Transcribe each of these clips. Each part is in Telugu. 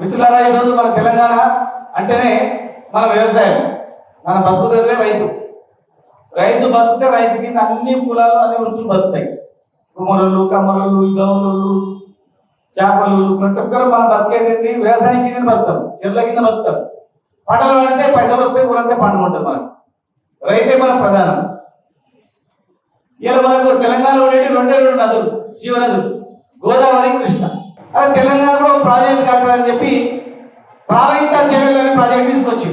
మిత్రులారా ఈరోజు మన తెలంగాణ అంటేనే మన వ్యవసాయం. మన బతుకుదే రైతు. రైతు బతికితే రైతు కింద అన్ని కులాలు అన్ని వృత్తులు బతుకుతాయి. కుమరులు కమరులు గౌరులు చేపలు ప్రతి ఒక్కరు మనం బతికేది వ్యవసాయం కింద బతుకుతాం. చెట్ల కింద బతుకుతాం. పంటలు పడితే పైసలు వస్తే ఊరంతా పండుగ ఉంటుంది మనకు. రైతే మన ప్రధానం. ఇలా మనకు తెలంగాణలో ఉండేవి రెండే రెండు నదులు. జీవనదులు. గోదావరి కృష్ణ. అలా తెలంగాణలో ఒక ప్రాజెక్ట్ కట్టాలని చెప్పి ప్రాణహిత చేవెళ్ళ అనే ప్రాజెక్ట్ తీసుకొచ్చి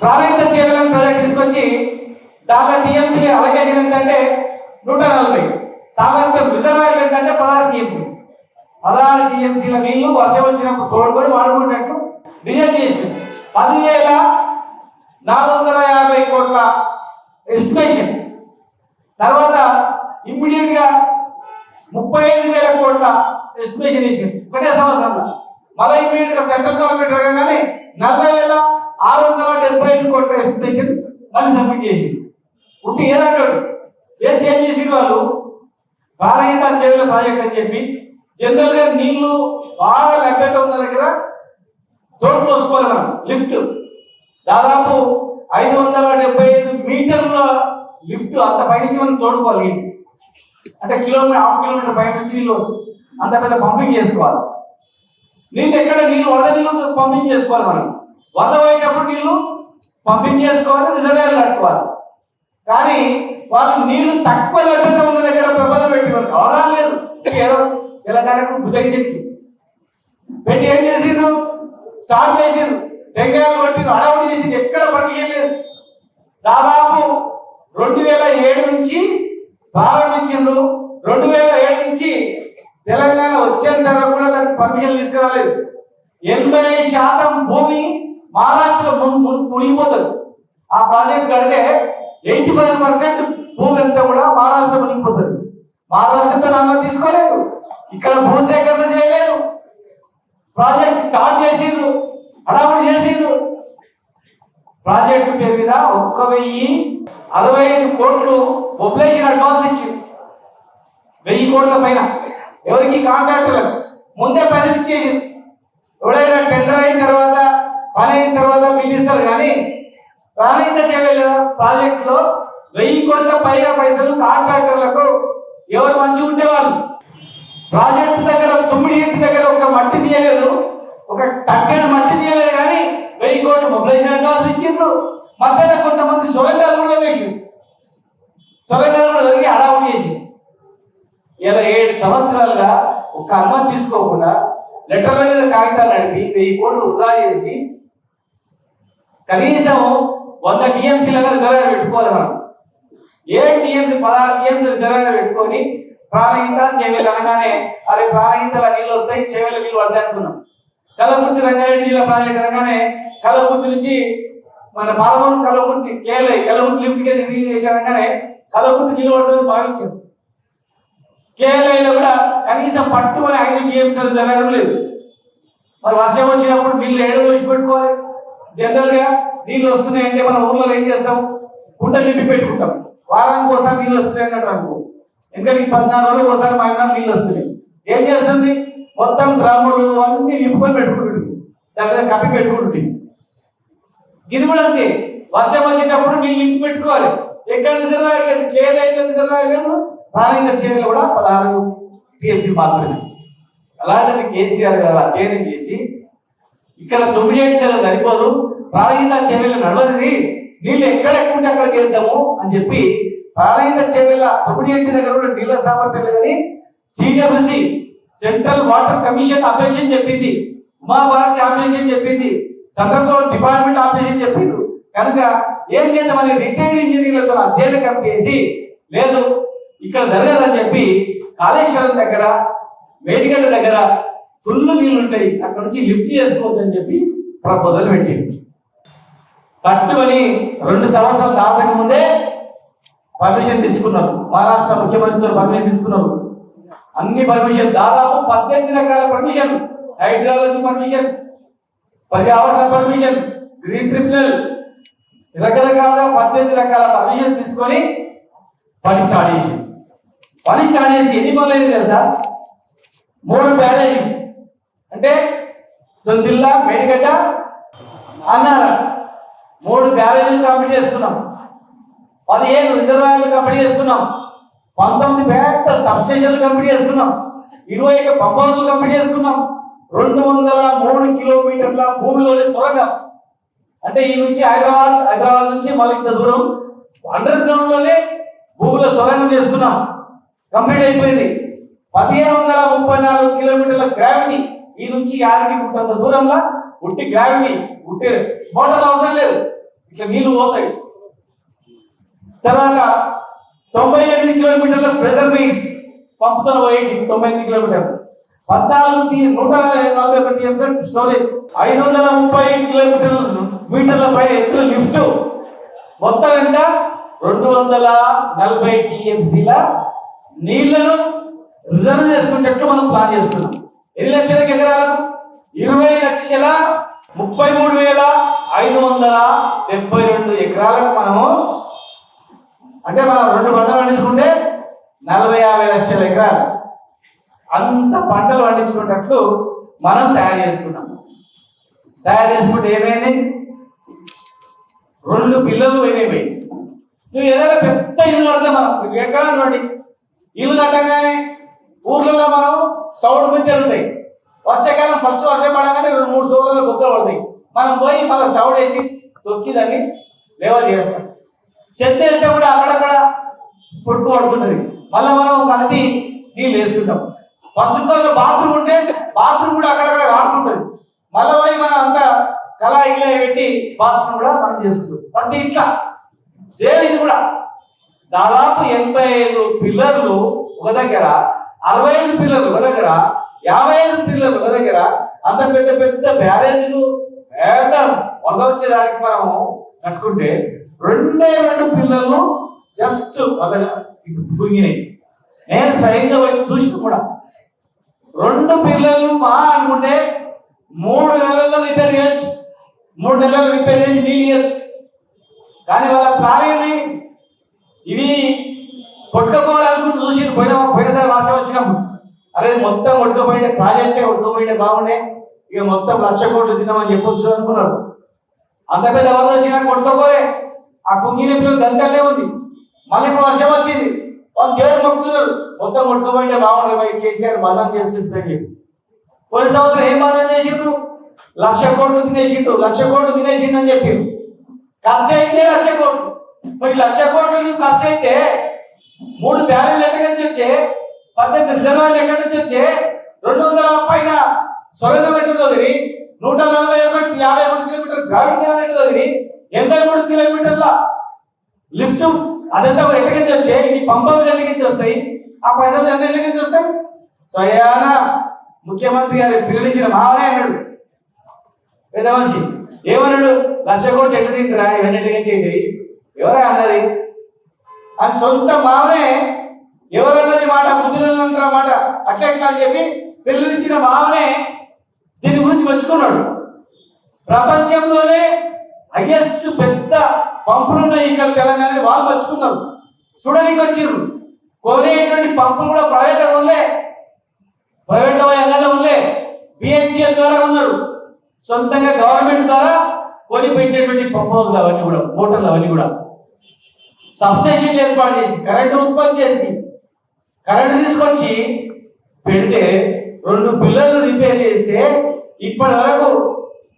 ప్రాణహిత చేవెళ్ళ అనే ప్రాజెక్ట్ తీసుకొచ్చి దాంట్లో టీఎంసీ అలొకేషన్ ఏంటంటే నూట నలభై. సామర్థ్యం రిజర్వాయర్ ఏంటంటే పదహారు టీఎంసీ. పదహారు టీఎంసీల నీళ్ళు వర్షం వచ్చినప్పుడు తోడుకొని వాడుకున్నట్టు డిజైన్ చేసింది. పదివేల నాలుగు వందల యాభై కోట్ల ఎస్టిమేషన్ తర్వాత ఇమ్మీడియట్గా ముప్పై ఐదు వేల కోట్ల ఎస్టిమేషన్ వేసింది ఒకటే సంవత్సరంలో మళ్ళీ ఇమీడియట్గా సెంట్రల్ గవర్నమెంట్ రాగానే నలభై వేల ఆరు వందల డెబ్బై ఐదు కోట్ల ఎస్టిమేషన్ మళ్ళీ సబ్మిట్ చేసింది. ఉంటే ఏదంటాడు చేసి ఏం చేసిన వాళ్ళు? ప్రాణహిత చెరువుల ప్రాజెక్ట్ అని చెప్పి జనరల్గా నీళ్ళు బాగా లభ్యత ఉన్న దగ్గర తోడు పోసుకోవాలి మనం లిఫ్ట్. దాదాపు ఐదు వందల డెబ్బై ఐదు మీటర్ల లిఫ్ట్ అంత పైనుంచి మనం తోడుకోవాలి. అంటే కిలోమీటర్ హాఫ్ కిలోమీటర్ పైనుంచి నీళ్ళు అంత పెద్ద పంపింగ్ చేసుకోవాలి. నీళ్ళు ఎక్కడ? నీళ్ళు వరద నీళ్ళు పంపింగ్ చేసుకోవాలి మనం. వరద పోయేటప్పుడు నీళ్ళు పంపింగ్ చేసుకోవాలి రిజర్వేర్లు కట్టుకోవాలి. కానీ వాళ్ళు నీళ్ళు తక్కువ లభ్యత ఉన్న దగ్గర ప్రబోధం పెట్టుకోవాలి. అవగాహన లేదు. ఏదో తెలంగాణకు చెక్కి పెట్టి ఏం చేసిండ్రు? స్టార్ట్ చేసిండ్రు. టెంకాయలు కొట్టిండ్రు అడవులు చేసింది ఎక్కడ పని చేయలేదు దాదాపు రెండు వేల ఏడు నుంచి ప్రారంభించిండ్రు. రెండు వేల ఏడు నుంచి తెలంగాణ వచ్చిన తర్వాత కూడా దానికి పర్మిషన్ తీసుకురాలేదు. ఎనభై శాతం భూమి మహారాష్ట్రలో మునిగిపోతుంది. ఆ ప్రాజెక్ట్ కడితే ఎయిటీ ఫైవ్ పర్సెంట్ భూమి అంతా కూడా మహారాష్ట్ర మునిగిపోతుంది. మహారాష్ట్రతో అనుమతి తీసుకోలేదు. ఇక్కడ భూసేకరణ చేయలేదు. ప్రాజెక్ట్ స్టార్ట్ చేసిండ్రు హడావుడి చేసిండ్రు. ప్రాజెక్టు పేరు మీద ఒక్క వెయ్యి అరవై ఐదు కోట్లు మొబిలైజేషన్ అడ్వాన్స్ ఇచ్చింది వెయ్యి కోట్ల పైన. ఎవరికి కాంట్రాక్టర్లకు ముందే పైసలు ఇచ్చేసింది ఎవడైనా టెండర్ అయిన తర్వాత పని అయిన తర్వాత పిలిస్తారు ఇస్తారు కానీ ప్రాణహిత చేయలేదు ప్రాజెక్టులో వెయ్యి కోట్ల పైగా పైసలు కాంట్రాక్టర్లకు ఎవరు మంచిగా ఉండేవాళ్ళు. ప్రాజెక్టు దగ్గర తొమ్మిది ఇంటి దగ్గర ఒక మట్టి తీయలేదు. ఒక టక్కన మట్టి తీయలేదు కానీ వెయ్యి కోట్లు మొబిలైజేషన్ అడ్వాన్స్ ఇచ్చిండ్రు. మధ్యలో కొంతమంది సొరంగాలు కూడా వేసిండ్రు సొరంగాలు కూడా జరిగి హడావుడి ఇరవై ఏడు సంవత్సరాలుగా ఒక అనుమతి తీసుకోకుండా లెటర్ల మీద కాగితాలు నడిపి వెయ్యి కోట్లు వృధా చేసి కనీసం వంద టీఎంసీలను రిజర్వ్ పెట్టుకోవాలి మనం. ఏ టీఎంసీ పదహారు టీఎంసీ రిజర్వ్ పెట్టుకొని ప్రాణహితాలు చేవెలు అనగానే అరే ప్రాణహితాలు నీళ్ళు వస్తాయి చేవెల నీళ్ళు వద్దాయి అనుకున్నాం. కలకుర్తి రంగారెడ్డి జిల్లా ప్రాజెక్ట్ అనగానే కలకుర్తి నుంచి మన పాలమూరు కలకుర్తి కేలై కలకుర్తి లిఫ్ట్కి రిలీజ్ చేశారనగానే కలకుర్తి నీళ్ళు పడుతుంది భావించారు. కేఎల్ఐలో కూడా కనీసం పట్టు అని ఐదు టీఎంసీలు జరగడం లేదు. మరి వర్షం వచ్చినప్పుడు నీళ్ళు ఏడు వచ్చి పెట్టుకోవాలి? జనరల్గా నీళ్ళు వస్తున్నాయంటే మన ఊర్లలో ఏం చేస్తాం? కుండ నింపి పెట్టుకుంటాం. వారానికి ఒకసారి నీళ్ళు వస్తున్నాయి అన్నట్టు అనుకో. ఈ పద్నాలుగు రోజులు ఒకసారి మా ఇంట్లో నీళ్ళు వస్తున్నాయి. ఏం చేస్తుంది? మొత్తం డ్రమ్ములు అన్ని నింపుకొని పెట్టుకుంటుంది. దగ్గర కప్పి పెట్టుకుంటుంది. ఇది కూడా అంతే. వర్షం వచ్చేటప్పుడు నీళ్ళు నింపి పెట్టుకోవాలి. ఎక్కడ రిజర్వాయర్ లేదు కేరళ రిజర్వాయర్ లేదు ప్రాణహిత చర్యలు కూడా పదహారు టీఎంసీ మాత్రమే. అలాంటిది కేసీఆర్ గారు అధ్యయనం చేసి ఇక్కడ తొమ్మిది ఏళ్ళు సరిపోదు ప్రాణహిత చెవుల నడవనిది నీళ్ళు ఎక్కడెక్కుంటే అక్కడ చేద్దాము అని చెప్పి ప్రాణహిత చెవుల తొమ్మిది ఇంటి దగ్గర కూడా నీళ్ళ సామర్థ్యం లేదని CWC central water commission objection చెప్పింది ఉమా భారతి అబ్జెక్షన్ చెప్పింది సెంట్రల్ డిపార్ట్మెంట్ అబ్జెక్షన్ చెప్పింది కనుక ఏం చేద్దామని రిటైర్డ్ ఇంజనీర్లతో అధ్యయనం కమిటీ లేదు ఇక్కడ జరగదని చెప్పి కాళేశ్వరం దగ్గర మేడిగడ్డ దగ్గర ఫుల్ నీళ్ళు ఉంటాయి అక్కడ నుంచి లిఫ్ట్ చేసుకోవచ్చు అని చెప్పి ప్రపోజల్ పెట్టింది. పట్టుమని రెండు సంవత్సరాలు దాటక ముందే పర్మిషన్ తెచ్చుకున్నారు. మహారాష్ట్ర ముఖ్యమంత్రితో పర్మిషన్ తీసుకున్నారు. అన్ని పర్మిషన్ దాదాపు పద్దెనిమిది రకాల పర్మిషన్. హైడ్రాలజీ పర్మిషన్ పర్యావరణ పర్మిషన్ గ్రీన్ ట్రిబ్యునల్. రకరకాల పద్దెనిమిది రకాల పర్మిషన్ తీసుకొని పని స్టార్ట్ చేసింది. పని స్టార్ట్ చేసి ఎన్ని పనులు అయింది తెలుసా? మూడు బ్యారేజ్ అంటే సుందిల్లా మేడిగడ్డ అన్నారు. మూడు బ్యారేజీలు కంప్లీట్ చేసుకున్నాం. పదిహేను రిజర్వాయర్లు కంప్లీట్ చేసుకున్నాం. పంతొమ్మిది పెద్ద సబ్స్టేషన్లు కంప్లీట్ చేసుకున్నాం. ఇరవై ఒక పంప్ కంప్లీట్ చేసుకున్నాం. రెండు వందల మూడు కిలోమీటర్ల భూమిలోని సొరంగం. అంటే ఈ నుంచి హైదరాబాద్ హైదరాబాద్ నుంచి మళ్ళీ ఇంత దూరం. అండర్ గ్రౌండ్లోనే భూమిలో సొరంగం చేసుకున్నాం. కంప్లీట్ అయిపోయింది. పదిహేను వందల ముప్పై నాలుగు కిలోమీటర్ల గ్రావిటీ ఈ నుంచి యాదగిరి గుట్టంత దూరంలో ఉట్టి గ్రావిటీ ఉట్టి మోటార్ అవసరం లేదు. ఇట్లా నీళ్ళు పోతాయి. తర్వాత తొంభై ఎనిమిది కిలోమీటర్ల ప్రెజర్ మీన్స్ పంపుతున్న పోయేది తొంభై ఎనిమిది కిలోమీటర్లు. పద్నాలుగు నూట నలభై ఒకటి టీఎంసీ స్టోరేజ్ ఐదు వందల ముప్పై కిలోమీటర్ల మీటర్ల పైన ఎత్తు లిఫ్ట్. మొత్తం ఎంత? రెండు వందల నలభై టీఎంసీల నీళ్ళను రిజర్వ్ చేసుకునేటట్లు మనం ప్లాన్ చేసుకున్నాం? ఎన్ని లక్షల ఎకరాలకు? ఇరవై లక్షల ముప్పై మూడు వేల ఐదు వందల డెబ్బై రెండు ఎకరాలకు మనము అంటే మనం రెండు పంటలు పండించుకుంటే నలభై యాభై లక్షల ఎకరాలు. అంత పంటలు పండించుకున్నట్లు మనం తయారు చేసుకున్నాం. తయారు చేసుకుంటే ఏమైంది? రెండు పిల్లలు పోయినాయి నువ్వు ఏదైనా పెద్ద ఇల్లు కడతా మనం ఎక్కడ చూడండి ఇల్లు కట్టగానే ఊర్లలో మనం సౌండ్ మీద ఉంటాయి. వర్షాకాలం ఫస్ట్ వర్షం పడగానే రెండు మూడు దూరాలు బుక్కలు పడతాయి. మనం పోయి మళ్ళీ సౌండ్ వేసి తొక్కి దాన్ని లేవల్ చేస్తాం. చెత్త వేస్తే కూడా అక్కడక్కడ పుట్టు పడుతుంటుంది. మళ్ళీ మనం కలిపి నీళ్ళు వేస్తుంటాం. ఫస్ట్ ఫ్లోర్లో బాత్రూమ్ ఉంటే బాత్రూమ్ కూడా అక్కడక్కడ ఆడుతుంటది మళ్ళీ పోయి మనం అంతా కళా ఇలా పెట్టి బాత్రూమ్ కూడా మనం చేసుకుంటాం. ప్రతి ఇంట్లో. సేమ్ ఇది కూడా. దాదాపు ఎనభై ఐదు పిల్లర్లు ఒక దగ్గర అరవై ఐదు పిల్లర్లు ఒక దగ్గర యాభై ఐదు పిల్లర్లు ఒక దగ్గర అంత పెద్ద పెద్ద బ్యారేజ్లు పెద్ద వరద వచ్చేదానికి మనము కట్టుకుంటే రెండే రెండు పిల్లలను జస్ట్ వదగా ఇది పొంగినాయి. నేను స్వయంగా పోయి చూసిన కూడా. రెండు పిల్లలు మా అనుకుంటే మూడు నెలల్లో రిపేర్ చేయొచ్చు మూడు నెలలు రిపేర్ చేసి నీళ్ళు ఇవ్వచ్చు కానీ వాళ్ళ ప్లాన్ ఇవి కొట్టుకపోవాలనుకుని చూసి పోయిన పోయినసారి వాసన వచ్చినాము అరే మొత్తం కొట్టుకుపోయింటే ప్రాజెక్టే కొట్టుకుపోయింటే బాగుండే. ఇక మొత్తం లక్ష కోట్లు తిన్నామని చెప్పొచ్చు అనుకున్నారు. అంత పెద్ద వరద వచ్చినా కొట్టుకోపోలే. ఆ కుంగిని పిల్లలు దంతలే ఉంది. మళ్ళీ ఇప్పుడు వర్షం వచ్చింది. వాళ్ళు దేవుడు మొక్కుతున్నారు. మొత్తం కొట్టుకుపోయింటే బాగుండే పోయి కేసీఆర్ బంధం చేస్తుంది అని చెప్పి. పోయిన సంవత్సరం ఏం బంధం చేసిండ్రు? లక్ష కోట్లు తినేసిండు లక్ష కోట్లు తినేసిండు అని చెప్పారు ఖర్చు అయితే లక్ష కోట్లు. మరి లక్ష కోట్లు నువ్వు ఖర్చు అయితే మూడు బ్యారెల్ ఎక్కడి నుంచి వచ్చే? పద్దెనిమిది రిజర్వాయర్లు ఎక్కడి నుంచి వచ్చే? రెండు వందల పైన సొరంగం ఎట్టు చదివి నూట నలభై ఒకటి యాభై ఒకటి కిలోమీటర్ గ్రావిటీ ఎట్టు చదివి ఎనభై మూడు కిలోమీటర్ల లిఫ్ట్ అదంతా ఎక్కడి నుంచి వచ్చే? ఈ పంపలు ఎక్కడి నుంచి వస్తాయి? ఆ పైసలు ఎక్కడి నుంచి వస్తాయి? స్వయాన ముఖ్యమంత్రి గారి పిల్లలిచ్చిన మావనే అన్నాడు. పెద్ద మనిషి. ఏమన్నాడు? లక్ష కోట్లు ఎట్లా తింటారా? ఇవన్నీ ఎట్లా చేయండి ఎవరే అన్నది? అని సొంత మామనే ఎవరన్నది మాట బుద్ధులంతర మాట అట్లా ఎట్లా అని చెప్పి పిల్లలిచ్చిన మామనే దీని గురించి మెచ్చుకున్నాడు ప్రపంచంలోనే హైయెస్ట్ పెద్ద పంపులున్న ఇక్కడ తెలంగాణ వాళ్ళు మెచ్చుకున్నారు చూడడానికి వచ్చిర్రు. కొనేటువంటి పంపులు కూడా ప్రైవేట్ ఉండే ప్రైవేట్లో ఎంగల్లో ఉండే బిహెచ్ఎల్ ద్వారా ఉన్నారు సొంతంగా గవర్నమెంట్ ద్వారా కొని పెట్టేటువంటి పంప్ హౌస్లు అవన్నీ కూడా మోటార్లు అవన్నీ కూడా. సబ్స్టేషన్ ఏర్పాటు చేసి కరెంటు ఉత్పత్తి చేసి కరెంటు తీసుకొచ్చి పెడితే రెండు పిల్లలు రిపేర్ చేస్తే ఇప్పటి వరకు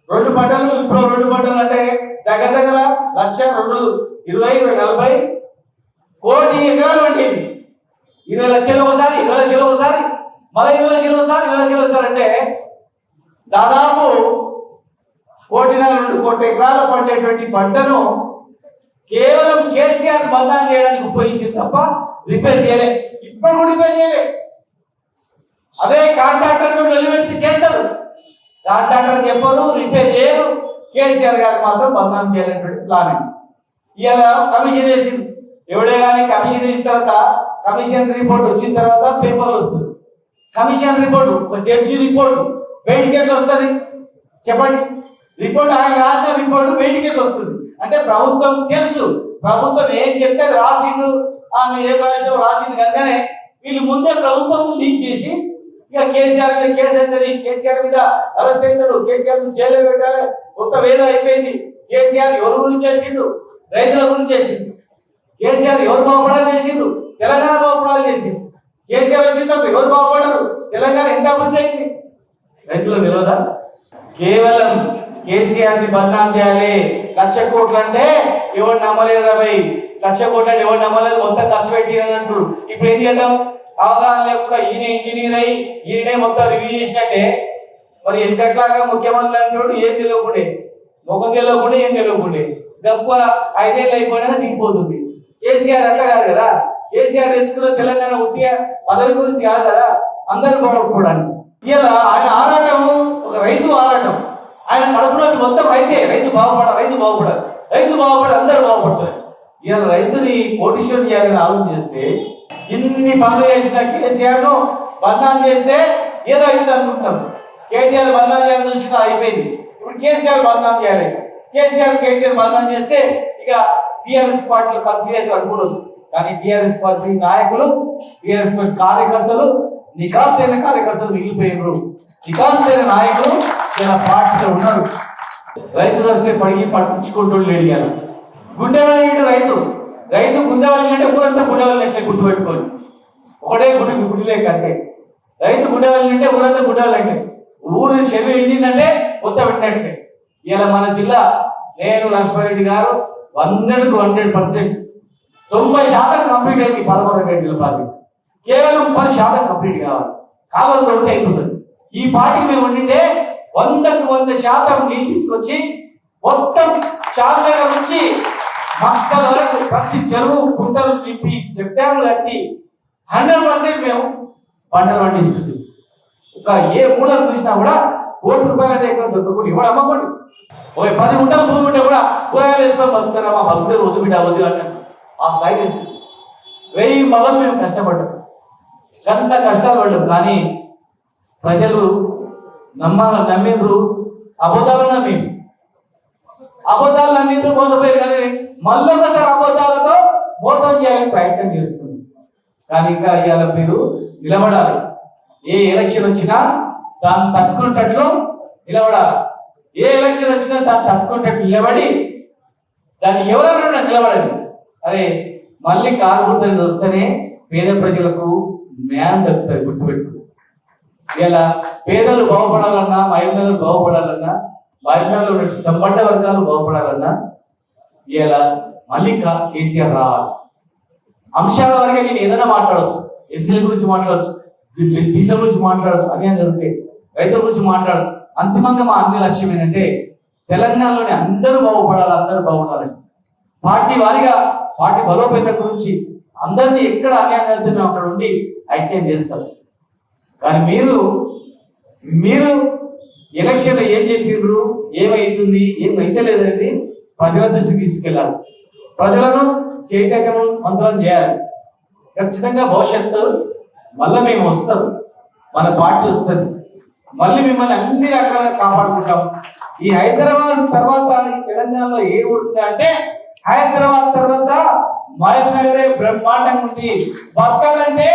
రెండు పంటలు ఇప్పుడు రెండు పంటలు అంటే దగ్గర దగ్గర లక్ష రెండు ఇరవై నలభై కోటి ఎకరాలు ఉండేవి ఇరవై లక్షలు ఒకసారి ఇరవై లక్షలు ఒకసారి మళ్ళీ ఇరవై లక్షలు ఒకసారి ఇరవై లక్షలు ఒకసారి అంటే దాదాపు కోటిన్నర రెండు కోటి ఎకరాలు పండేటువంటి పంటను కేవలం కేసీఆర్ బంధాన్ని చేయడానికి ఉపయోగించింది తప్ప రిపేర్ చేయలే. ఇప్పుడు కూడా రిపేర్ చేయలే. అదే కాంట్రాక్టర్ నిలబెట్టి చేస్తారు. కాంట్రాక్టర్ చెప్పరు రిపేర్ చేయరు. కేసీఆర్ గారు మాత్రం బంధం చేయాలనేటువంటి ప్లానింగ్ ఇవాళ కమిషన్ వేసింది. ఎవడే కానీ కమిషన్ వేసిన తర్వాత కమిషన్ రిపోర్ట్ వచ్చిన తర్వాత పేపర్లు వస్తుంది కమిషన్ రిపోర్ట్ ఒక జడ్జి రిపోర్ట్ వెయిట్ కేసు వస్తుంది చెప్పండి. రిపోర్ట్ ఆయన రాసిన రిపోర్ట్ వెయిట్ కేసు వస్తుంది అంటే ప్రభుత్వం తెలుసు. ప్రభుత్వం ఏం చెప్తే అది రాసిండు. ఆయన ఏ రాసినా రాసిండు కనుకనే వీళ్ళు ముందే ప్రభుత్వం లీక్ చేసి ఇక కేసీఆర్ మీద కేసు అవుతుంది కేసీఆర్ మీద అరెస్ట్ అవుతాడు కేసీఆర్ మీద జైలు పెట్టాలి. కొత్త వేదం అయిపోయింది. కేసీఆర్ ఎవరి గురించి చేసిండు? రైతుల గురించి చేసిండు. కేసీఆర్ ఎవరు బాగుపడాలి చేసిండు? తెలంగాణ బాగుపడాలి చేసిండు. కేసీఆర్ వచ్చినప్పుడు ఎవరు బాగుపడరు? తెలంగాణ ఎంత అభివృద్ధి అయింది? రైతుల తెలియదా కేవలం కేసీఆర్ని బదనాం చేయాలి. లక్ష కోట్లు అంటే ఎవరు నమ్మలేదు రవి లక్ష కోట్లు అంటే ఎవరు నమ్మలేదు మొత్తం ఖర్చు పెట్టి అని అంటారు ఇప్పుడు ఏం చేద్దాం? అవగాహన లేకుండా ఈయన ఇంజనీర్ అయ్యి ఈయనే మొత్తం రివ్యూ చేసినట్టే. మరి ఎంతట్లాగా ముఖ్యమంత్రి అంటాడు ఏం తెలియకుండా? ముఖం తెలియకుండా ఏం తెలియకుండా? గొప్ప ఐదేళ్ళు అయిపోయినా దిగిపోతుంది. కేసీఆర్ అట్లా కాదు కదా. కేసీఆర్ తెచ్చుకున్న తెలంగాణ ఉట్టిగా పదవి గురించి కాదు కదా. అందరూ బాగుపడడానికి ఇలా ఆయన ఆరాటం ఒక రైతు ఆరాటం. ఆయన కడుపులోకి మొత్తం రైతే రైతు బాగుపడ రైతు బాగుపడాలి రైతు బాగుపడి అందరూ బాగుపడతారు. ఇలా రైతుని కోటీశ్వరం చేయాలని ఆలోచన చేస్తే ఇన్ని పనులు చేసిన కేసీఆర్ను బదనాం చేస్తే ఏదో అయింది అనుకుంటున్నాం కేటీఆర్ బదనాం చేయాలని చూసిన అయిపోయింది. ఇప్పుడు కేసీఆర్ బదనాం చేయాలి. కేసీఆర్ కేటీఆర్ బదనాం చేస్తే ఇక టీఆర్ఎస్ పార్టీలు కన్ఫ్యూజ్ అయితే అనుకోవచ్చు కానీ టిఆర్ఎస్ పార్టీ నాయకులు టిఆర్ఎస్ పార్టీ కార్యకర్తలు నికాసైన కార్యకర్తలు మిగిలిపోయినారు నికాసైన నాయకులు ఇలా పార్టీలో ఉన్నారు రైతు వస్తే పడిగి పట్టించుకుంటూ లేడు ఇవాళ గుండెవాళ్ళు రైతు. రైతు గుండెవాళ్ళు అంటే ఊరంతా గుండెవాళ్ళు ఎట్లే గుర్తు పెట్టుకోండి ఒకటే గుడి గుడిలే కంటే రైతు గుండెవాళ్ళు అంటే ఊరంతా గుండెవాళ్ళంటే ఊరు చెవి ఎండిందంటే కొత్త పెట్టినట్లే. ఇలా మన జిల్లా నేను లక్ష్మారెడ్డి గారు హండ్రెడ్ టు హండ్రెడ్ పర్సెంట్ తొంభై శాతం కంప్లీట్ అయింది పదమూడు గంటల ప్రాజెక్ట్ కేవలం పది శాతం కంప్లీట్ కావాలి. కావాలి దొరికితే అయిపోతుంది. ఈ పార్టీకి మేము ఉండింటే వందకు వంద శాతం నీళ్ళు తీసుకొచ్చి మొత్తం శాంతగా నుంచి మక్కల వరకు ప్రతి చెరువు కుంటలు నింపి చెట్టాలు కట్టి హండ్రెడ్ పర్సెంట్ మేము పంటలు పండిస్తుంది ఒక ఏ మూల చూసినా కూడా కోటి రూపాయలు అంటే ఎక్కువ దొరకకుండా ఇవాడు అమ్మకండి ఓ పది గుంటలు భూమి ఉంటే కూడా కూరగాయలు వేసుకొని బతుకుతారా? మా బతుకుతారు వద్దు బిడ్డ వద్దు అంటే ఆ స్థాయి తీసుకుంది. వెయ్యి మొదలు మేము కష్టపడ్డాం. ఎంత కష్టాలు పడ్డాం. కానీ ప్రజలు నమ్మాల నమ్మిండ్రు. అబద్ధాలు నమ్మిండ్రు అబద్ధాలు నమ్మిండ్రు మోసపోయారు కానీ మళ్ళొకసారి అబద్ధాలతో మోసం చేయాలని ప్రయత్నం చేస్తుంది. కానీ ఇంకా ఇవాళ మీరు నిలబడాలి. ఏ ఎలక్షన్ వచ్చినా దాన్ని తట్టుకునేటట్లు నిలబడాలి. ఏ ఎలక్షన్ వచ్చినా దాన్ని తట్టుకునేటట్లు నిలబడి దాన్ని ఎవరైనా నిలబడండి అరే మళ్ళీ కారు గుర్తు వస్తేనే పేద ప్రజలకు న్యాయం దక్కుతుంది గుర్తుపెట్టుకో. ఇలా పేదలు బాగుపడాలన్నా మహిళలు బాగుపడాలన్నా మహిళలు సంబంధ వర్గాలు బాగుపడాలన్నా ఇలా మళ్ళీ కేసీఆర్ రావాలి. అంశాల వరకే నేను ఏదైనా మాట్లాడవచ్చు. ఎస్సీల గురించి మాట్లాడచ్చు బీసీల గురించి మాట్లాడచ్చు అన్యాయం జరుగుతాయి రైతుల గురించి మాట్లాడచ్చు అంతిమంగా మా అన్ని లక్ష్యం ఏంటంటే తెలంగాణలోని అందరూ బాగుపడాలి అందరూ బాగుండాలని పార్టీ వారిగా పార్టీ బలోపేతం గురించి అందరినీ ఎక్కడ అన్యాయం జరిగితే మేము అక్కడ ఉండి ఐక్యం చేస్తాం కానీ మీరు మీరు ఎలక్షన్ ఏం చెప్పిర్రు? ఏమైతుంది? ఏమైతే లేదండి ప్రజల దృష్టికి తీసుకెళ్ళాలి. ప్రజలను చైతన్యవంతులను చేయాలి. ఖచ్చితంగా భవిష్యత్తు మళ్ళీ మేము వస్తాం. మన పార్టీ వస్తుంది. మళ్ళీ మిమ్మల్ని అన్ని రకాలుగా కాపాడుకుంటాం. ఈ హైదరాబాద్ తర్వాత ఈ తెలంగాణలో ఏ అంటే హైదరాబాద్ తర్వాత మహబూబ్ నగరే బ్రహ్మాండంగా ఉంది. బతకాలంటే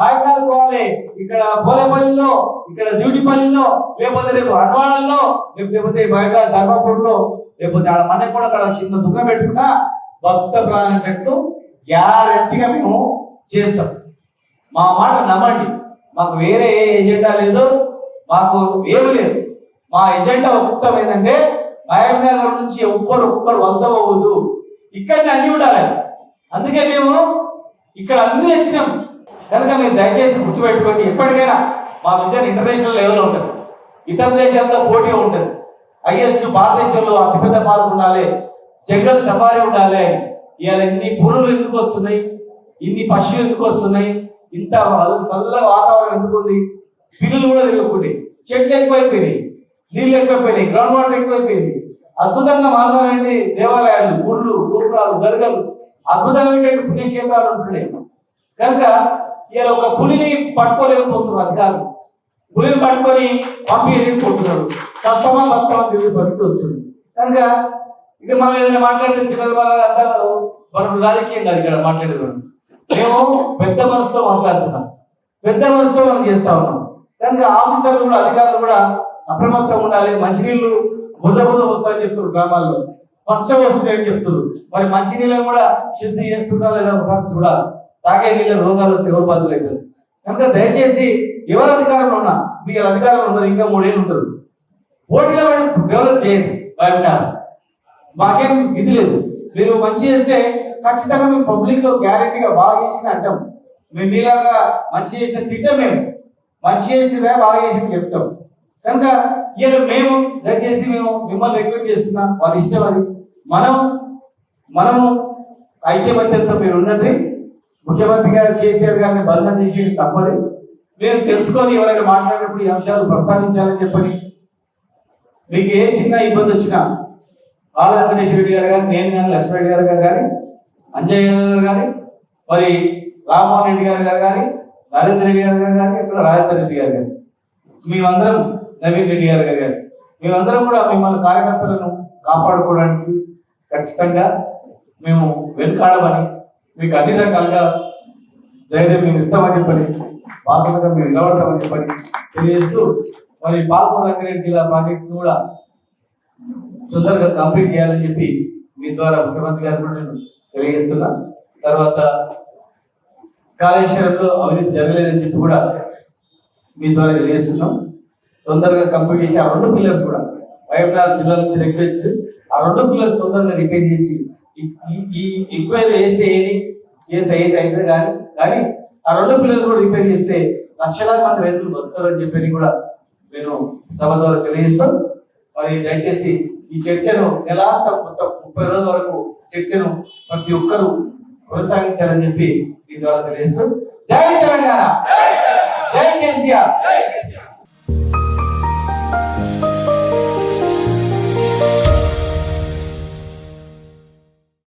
మహబూబ్ పోవాలి. ఇక్కడ పోలేపల్లిలో ఇక్కడ డ్యూటీపల్లిలో లేకపోతే రేపు అడ్వాణంలో లేకపోతే బయట ధర్మపూర్లో లేకపోతే ఆడ మనకి కూడా అక్కడ చిన్న దుఃఖం పెట్టుకున్నా భక్త ప్రాణట్లు గ్యారంటీగా మేము చేస్తాం. మా మాట నమ్మండి. మాకు వేరే ఏ ఎజెండా లేదు మాకు ఏమి లేదు. మా ఎజెండా ఒక్కటం ఏంటంటే మహబూబ్ నగర్ నుంచి ఒక్కరు ఒక్కరు వలస పోవద్దు. ఇక్కడనే అన్ని ఉండాలి. అందుకే మేము ఇక్కడ అన్ని తెచ్చినాము కనుక మీరు దయచేసి గుర్తుపెట్టుకోండి ఎప్పటికైనా మా విజన్ ఇంటర్నేషనల్ లెవెల్ ఉంటుంది. ఇతర దేశాలతో పోటీ ఉంటుంది. హైయెస్ట్ భారతదేశంలో అతిపెద్ద పార్క్ ఉండాలి జంగల్ సఫారీ ఉండాలి. ఇవాళ ఇన్ని పురులు ఎందుకు వస్తున్నాయి? ఇన్ని పక్షులు ఎందుకు వస్తున్నాయి? ఇంత చల్ల వాతావరణం ఎందుకు ఉంది? పిల్లలు కూడా తిరగకుండా. చెట్లు ఎక్కువైపోయినాయి నీళ్ళు ఎక్కువైపోయినాయి గ్రౌండ్ వాటర్ ఎక్కువైపోయింది. అద్భుతంగా మాట్లాడండి దేవాలయాలు గుళ్ళు గోపురాలు దర్గాలు అద్భుతమైనటువంటి పుణ్యక్షేత్రాలు ఉంటున్నాయి. కనుక ఇలా ఒక పులిని పట్టుకోలేకపోతున్నారు అధికారులు. పులిని పట్టుకొని పంపించలేకపోతున్నారు కష్టమా కష్టమా తిరిగి పరిస్థితి వస్తుంది. కనుక ఇక మనం ఏదైనా మాట్లాడితే చిన్న వాళ్ళ అంటారు. మనం రాజకీయం కాదు ఇక్కడ మాట్లాడేది. మేము పెద్ద మనసుతో మాట్లాడుతున్నాం. పెద్ద మనసుతో మనం చేస్తా ఉన్నాం. కనుక ఆఫీసర్లు కూడా అధికారులు కూడా అప్రమత్తంగా ఉండాలి. మంచినీళ్ళు బుర్ర బుర్ర వస్తాయని చెప్తున్నారు గ్రామాల్లో. పచ్చ వస్తున్నాయని చెప్తున్నారు. మరి మంచినీళ్ళని కూడా శుద్ధి చేస్తుందా లేదా? ఒకసారి చూడాలి. తాగే నీళ్ళ రోగాలు వస్తే ఎవరు బాధ్యులు అవుతారు? కనుక దయచేసి ఎవరు అధికారంలో ఉన్నా మీకు అధికారంలో ఉన్నారు ఇంకా మూడేళ్ళు ఉంటారు. పోటీలో పడి డెవలప్ చేయదు బయట మాకేం ఇది లేదు. మీరు మంచి చేస్తే ఖచ్చితంగా మేము పబ్లిక్లో గ్యారెంటీగా బాగా చేసిన అంటాం. మేము మీలాగా మంచి చేసిన తిట్టం మేము. మంచి చేసిరా బాగా చేసింది చెప్తాం. కనుక ఈయన మేము దయచేసి మేము మిమ్మల్ని రిక్వెస్ట్ చేస్తున్నాం వాళ్ళ ఇష్టం అది. మనం మనము ఐక్యమత్యంతో మీరు ఉండండి. ముఖ్యమంత్రి గారు కేసీఆర్ గారిని బంధం చేసి తప్పది. మీరు తెలుసుకొని ఎవరైనా మాట్లాడినప్పుడు ఈ అంశాలు ప్రస్తావించాలని చెప్పని మీకు ఏ చిన్న ఇబ్బంది వచ్చినా బాల వెంకటేశ్వర రెడ్డి గారు కానీ నేను కానీ లక్ష్మణ రెడ్డి గారు గారు కానీ అంజయ్ గారు కానీ మరి రామ్మోహన్ రెడ్డి గారు గారు కానీ నరేంద్ర రెడ్డి గారు గారు కానీ ఇక్కడ రాజేంద్ర రెడ్డి గారు కానీ మేమందరం నవీన్ రెడ్డి గారు గారు మేమందరం కూడా మిమ్మల్ని కార్యకర్తలను కాపాడుకోవడానికి ఖచ్చితంగా మేము వెనుకాడమని మీకు అన్ని రకాలుగా ధైర్యం మేము ఇస్తామని చెప్పని వాసనగా మేము నిలబడతామని చెప్పని తెలియజేస్తూ మరి పాల్గొన రంగారెడ్డి జిల్లా ప్రాజెక్ట్ కూడా తొందరగా కంప్లీట్ చేయాలని చెప్పి మీ ద్వారా ముఖ్యమంత్రి గారు కూడా నేను తెలియజేస్తున్నా. తర్వాత కాళేశ్వరంలో అవినీతి జరగలేదని చెప్పి కూడా మీ ద్వారా తెలియజేస్తున్నాం. తొందరగా కంప్లీట్ చేసి ఆ రెండు పిల్లర్స్ కూడా వైఎంఆర్ జిల్లా నుంచి రిక్వెస్ట్ ఆ రెండు పిల్లర్స్ తొందరగా రిపేర్ చేసి ఈ- ఎంక్వైరీ వేస్తే ఏది కేసు అయితే అయితే కానీ కానీ ఆ రెండు పిల్లలు కూడా రిపేర్ చేస్తే లక్షలాది మంది రైతులు బతుకుతారని చెప్పి కూడా నేను సభ ద్వారా తెలియజేస్తాను మరి దయచేసి ఈ చర్చను నెలాంత కొత్త ముప్పై రోజుల వరకు చర్చను ప్రతి ఒక్కరూ కొనసాగించాలని చెప్పి ఈ ద్వారా తెలియజేస్తూ. జై తెలంగాణ! జై కేసీఆర్!